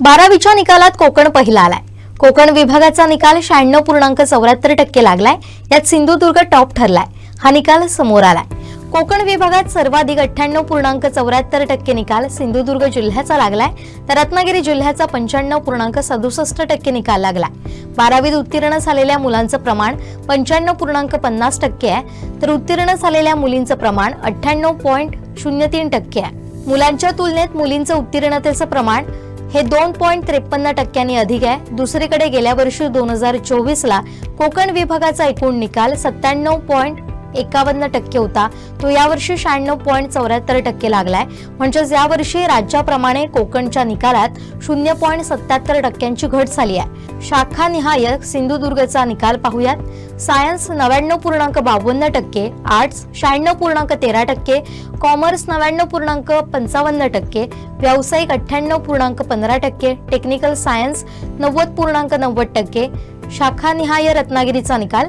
बारावीच्या निकालात कोकण पहिला आलाय. कोकण विभागाचा निकाल शहाण्णव पूर्णांक चौऱ्याहत्तर टक्के लागलाय. यात सिंधुदुर्ग टॉप ठरलाय. हा निकाल समोर आलाय. कोकण विभागात सर्वाधिक अठ्ठ्याण्णव पूर्णांक चौऱ्याहत्तर टक्के निकाल सिंधुदुर्ग जिल्ह्याचा लागलाय. तर रत्नागिरी जिल्ह्याचा पंच्याण्णव पूर्णांक सदुसष्ट टक्के निकाल लागलाय. बारावीत उत्तीर्ण झालेल्या मुलांचं प्रमाण पंच्याण्णव पूर्णांक पन्नास टक्के आहे. तर उत्तीर्ण झालेल्या मुलींचं प्रमाण अठ्ठ्याण्णव पॉईंट शून्य तीन टक्के आहे. मुलांच्या तुलनेत मुलींचं उत्तीर्णतेचं प्रमाण हे दोन पॉईंट त्रेपन्न टक्क्यांनी अधिक आहे. दुसरीकडे गेल्या वर्षी दोन हजार चोवीसला कोकण विभागाचा एकूण निकाल सत्त्याण्णव पॉईंट एकावन्न टक्के होता. तो यावर्षी शहाण्णव पॉईंट चौऱ्याहत्तर टक्के लागलाय. म्हणजेच यावर्षी राज्याप्रमाणे कोकणच्या निकालात शून्य पॉईंट सत्याहत्तर टक्क्यांची घट झाली आहे. शाखानिहाय सिंधुदुर्गचा निकाल पाहूयात. सायन्स नव्याण्णव पूर्णांक बावन्न टक्के आर्ट्स शहाण्णव पूर्णांक तेरा टक्के कॉमर्स नव्याण्णव पूर्णांक पंचावन्न टक्के व्यावसायिक अठ्ठ्याण्णव पूर्णांक पंधरा टक्के टेक्निकल सायन्स नव्वद पूर्णांक नव्वद टक्के. शाखानिहाय रत्नागिरीचा निकाल.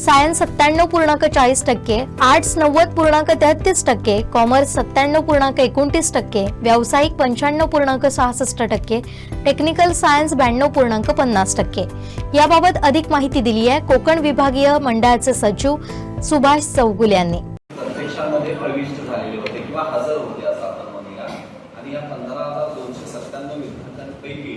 सायन्स सत्त्याण्णव पूर्णांक चाळीस टक्के आर्ट्स नव्वद पूर्णांक तेहतीस टक्के कॉमर्स सत्त्याण्णव पूर्णांक एकोणतीस टक्के व्यावसायिक पंच्याण्णव पूर्णांक सहासष्ट टक्के टेक्निकल सायन्स ब्याण्णव पूर्णांक पन्नास टक्के. याबाबत अधिक माहिती दिली आहे कोकण विभागीय मंडळाचे सचिव सुभाष चौगुल यांनी. आणि या पंधरा हजार दोनशे सत्त्याण्णव विद्यार्थ्यांपैकी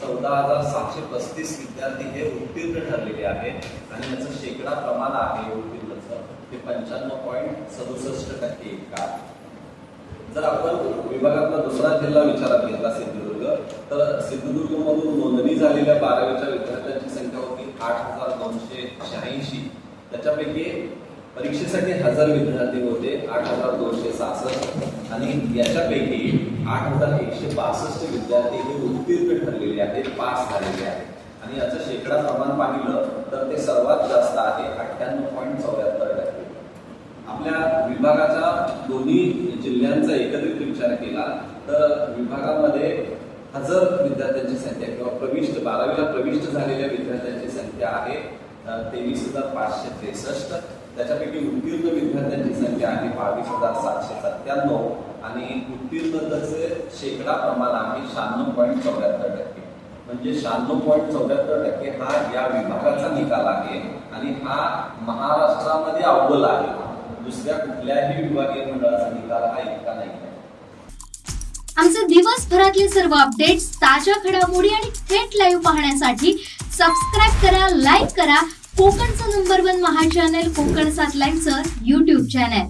चौदा हजार सातशे पस्तीस विद्यार्थी हे उत्तीर्ण ठरलेले आहेत आणि याचं शेकडा प्रमाण आहे उत्तीर्णचं. ते पंच्याण्णव पॉईंट सदुसष्ट टक्के इतका जर आपण विभागातला दुसरा जिल्हा विचारात घेतला सिंधुदुर्ग तर सिंधुदुर्ग मधून नोंदणी झालेल्या बारावीच्या विद्यार्थ्यांची संख्या होती आठ हजार दोनशे शहाऐंशी. त्याच्यापैकी परीक्षेसाठी हजार विद्यार्थी होते आठ हजार दोनशे सहासष्ट. आणि याच्यापैकी आठ हजार एकशे बासष्ट विद्यार्थी हे उत्तीर्ण ठरलेले आहेत पास झालेले आहेत. आणि याचं शेकडा प्रमाण पाहिलं तर ते सर्वात जास्त आहे अठ्ठ्याण्णव पॉईंट चौऱ्याहत्तर टक्के. आपल्या विभागाच्या दोन्ही जिल्ह्यांचा एकत्रित विचार केला तर विभागामध्ये हजर विद्यार्थ्यांची संख्या किंवा प्रविष्ट बारावीला प्रविष्ट झालेल्या विद्यार्थ्यांची संख्या आहे तेवीस हजार पाचशे त्रेसष्ट. त्याच्यापैकी उत्तीर्ण विद्यार्थ्यांची संख्या आहे बावीस हजार सातशे सत्त्याण्णव. आणि उत्तीर्णतेचे शेकडा प्रमाण आहे शहाण्णव पॉईंट चौऱ्याहत्तर टक्के. म्हणजे शहाण्णव पॉईंट चौऱ्याहत्तर टक्के हा या विभागाचा निकाल आहे आणि हा महाराष्ट्रामध्ये अव्वल आहे. दुसऱ्या कुठल्याही विभागीय मंडळाचा निकाल हा इतका नाही. आमचे दिवसभरातले सर्व अपडेट्स ताज्या घडामोडी आणि थेट लाईव्ह पाहण्यासाठी सबस्क्राईब करा लाईक करा. कोकणचं नंबर वन महा चॅनल कोकण सात लाईव्हचं युट्यूब चॅनल